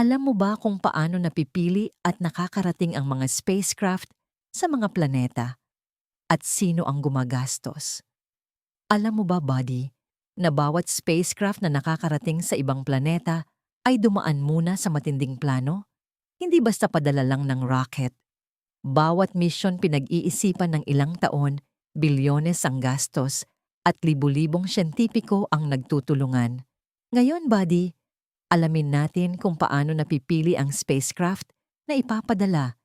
Alam mo ba kung paano napipili at nakakarating ang mga spacecraft sa mga planeta? At sino ang gumagastos? Alam mo ba, buddy, na bawat spacecraft na nakakarating sa ibang planeta ay dumaan muna sa matinding plano? Hindi basta padala lang ng rocket. Bawat mission pinag-iisipan ng ilang taon, bilyones ang gastos, at libu-libong siyentipiko ang nagtutulungan. Ngayon, buddy, alamin natin kung paano napipili ang spacecraft na ipapadala,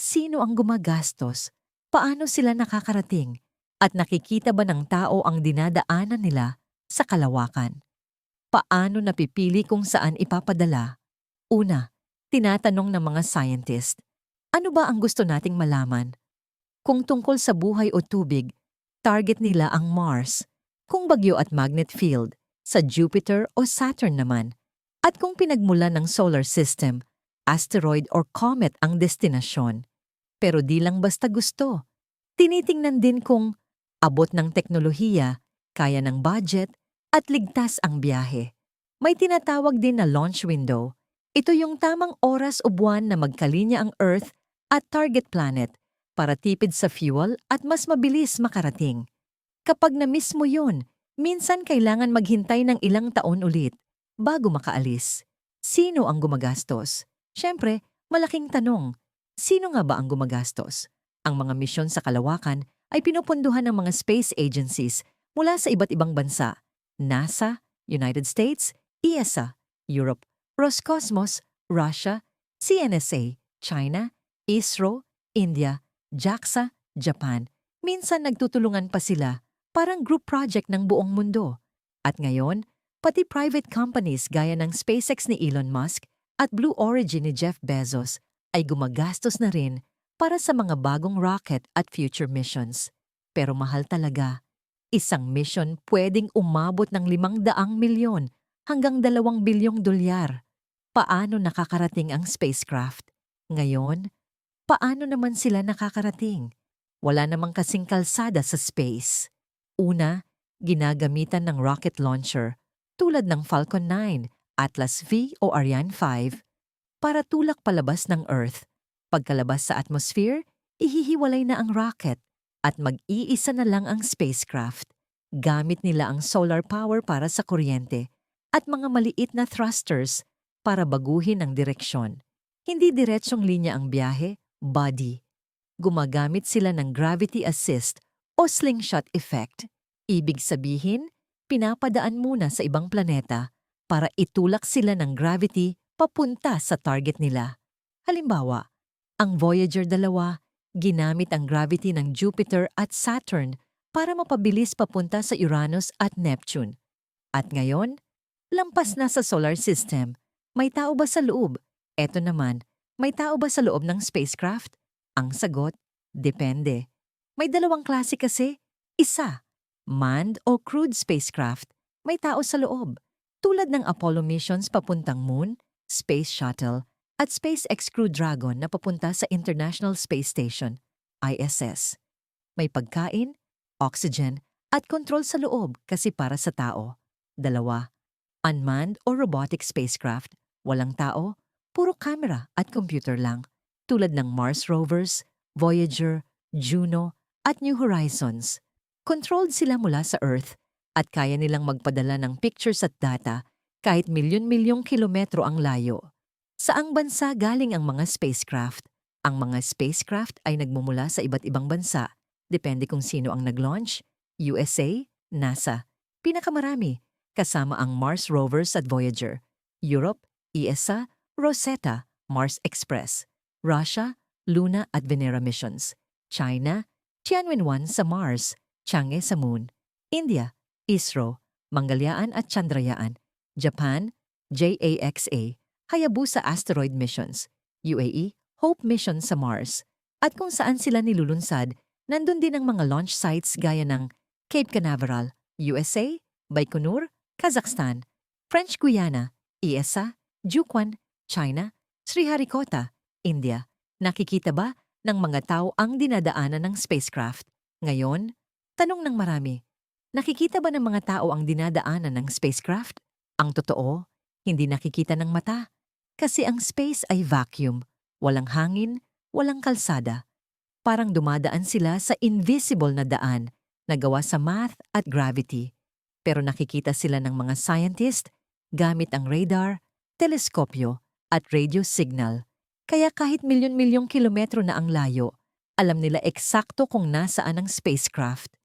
sino ang gumagastos, paano sila nakakarating, at nakikita ba ng tao ang dinadaanan nila sa kalawakan. Paano napipili kung saan ipapadala? Una, tinatanong ng mga scientist, ano ba ang gusto nating malaman? Kung tungkol sa buhay o tubig, target nila ang Mars. Kung bagyo at magnet field, sa Jupiter o Saturn naman. At kung pinagmula ng solar system, asteroid or comet ang destinasyon. Pero di lang basta gusto. Tinitingnan din kung abot ng teknolohiya, kaya ng budget, at ligtas ang biyahe. May tinatawag din na launch window. Ito yung tamang oras o buwan na magkalinya ang Earth at target planet para tipid sa fuel at mas mabilis makarating. Kapag na-miss mo yun, minsan kailangan maghintay ng ilang taon ulit bago makaalis. Sino ang gumagastos? Siyempre, malaking tanong. Sino nga ba ang gumagastos? Ang mga misyon sa kalawakan ay pinupunduhan ng mga space agencies mula sa iba't ibang bansa. NASA, United States, ESA, Europe, Roscosmos, Russia, CNSA, China, ISRO, India, JAXA, Japan. Minsan nagtutulungan pa sila, parang group project ng buong mundo. At ngayon, pati private companies gaya ng SpaceX ni Elon Musk at Blue Origin ni Jeff Bezos ay gumagastos na rin para sa mga bagong rocket at future missions. Pero mahal talaga. Isang mission pwedeng umabot ng 500 milyon hanggang 2 bilyong dolyar. Paano nakakarating ang spacecraft? Ngayon, paano naman sila nakakarating? Wala namang kasing kalsada sa space. Una, ginagamitan ng rocket launcher tulad ng Falcon 9, Atlas V o Ariane 5 para tulak palabas ng Earth. Pagkalabas sa atmosphere, ihihiwalay na ang rocket at mag-iisa na lang ang spacecraft. Gamit nila ang solar power para sa kuryente at mga maliit na thrusters para baguhin ang direksyon. Hindi diretsyong linya ang biyahe, body. Gumagamit sila ng gravity assist o slingshot effect. Ibig sabihin, pinapadaan muna sa ibang planeta para itulak sila ng gravity papunta sa target nila. Halimbawa, ang Voyager 2 ginamit ang gravity ng Jupiter at Saturn para mapabilis papunta sa Uranus at Neptune. At ngayon, lampas na sa solar system may tao ba sa loob? Eto naman, may tao ba sa loob ng spacecraft? Ang sagot, depende. May dalawang klase kasi. Isa, manned o crewed spacecraft. May tao sa loob. Tulad ng Apollo missions papuntang Moon, Space Shuttle, at SpaceX Crew Dragon na papunta sa International Space Station, ISS. May pagkain, oxygen, at control sa loob kasi para sa tao. Dalawa, unmanned or robotic spacecraft Walang tao, puro camera at computer lang, tulad ng Mars rovers, Voyager, Juno, at New Horizons. Controlled sila mula sa Earth at kaya nilang magpadala ng pictures at data kahit milyon-milyong kilometro ang layo. Saang bansa galing ang mga spacecraft? Ang mga spacecraft ay nagmumula sa iba't ibang bansa. Depende kung sino ang nag-launch. USA, NASA. Pinakamarami, kasama ang Mars rovers at Voyager. Europe, ESA, Rosetta, Mars Express, Russia, Luna at Venera missions, China, Tianwen-1 sa Mars, Chang'e sa Moon, India, ISRO, Mangalyaan at Chandrayaan, Japan, JAXA, Hayabusa asteroid missions, UAE, Hope mission sa Mars, at kung saan sila nilulunsad, nandun din ang mga launch sites gaya ng Cape Canaveral, USA, Baikonur, Kazakhstan, French Guiana, ESA, Jukwan, China, Sriharikota, India. Nakikita ba ng mga tao ang dinadaanan ng spacecraft? Ngayon, tanong ng marami, nakikita ba ng mga tao ang dinadaanan ng spacecraft? Ang totoo, hindi nakikita ng mata. Kasi ang space ay vacuum, walang hangin, walang kalsada. Parang dumadaan sila sa invisible na daan na gawa sa math at gravity. Pero nakikita sila ng mga scientist gamit ang radar, teleskopyo at radio signal. Kaya kahit milyon-milyong kilometro na ang layo, alam nila eksakto kung nasaan ang spacecraft.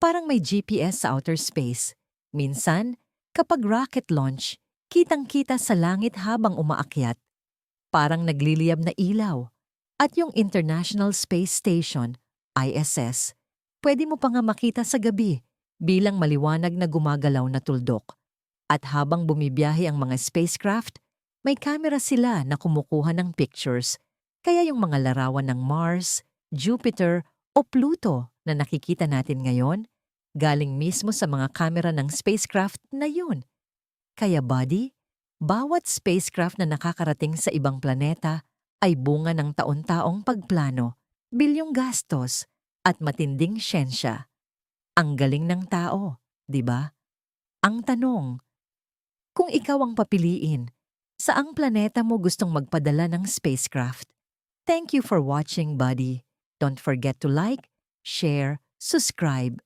Parang may GPS sa outer space. Minsan, kapag rocket launch, kitang-kita sa langit habang umaakyat. Parang nagliliyab na ilaw. At yung International Space Station, ISS, pwede mo pa nga makita sa gabi bilang maliwanag na gumagalaw na tuldok. At habang bumibiyahe ang mga spacecraft, may camera sila na kumukuha ng pictures. Kaya yung mga larawan ng Mars, Jupiter o Pluto na nakikita natin ngayon, galing mismo sa mga kamera ng spacecraft na yun. Kaya buddy, bawat spacecraft na nakakarating sa ibang planeta ay bunga ng taon-taong pagplano, bilyong gastos, at matinding siyensya. Ang galing ng tao, di ba? Ang tanong, kung ikaw ang papiliin, saang planeta mo gustong magpadala ng spacecraft? Thank you for watching, buddy. Don't forget to like, share, subscribe,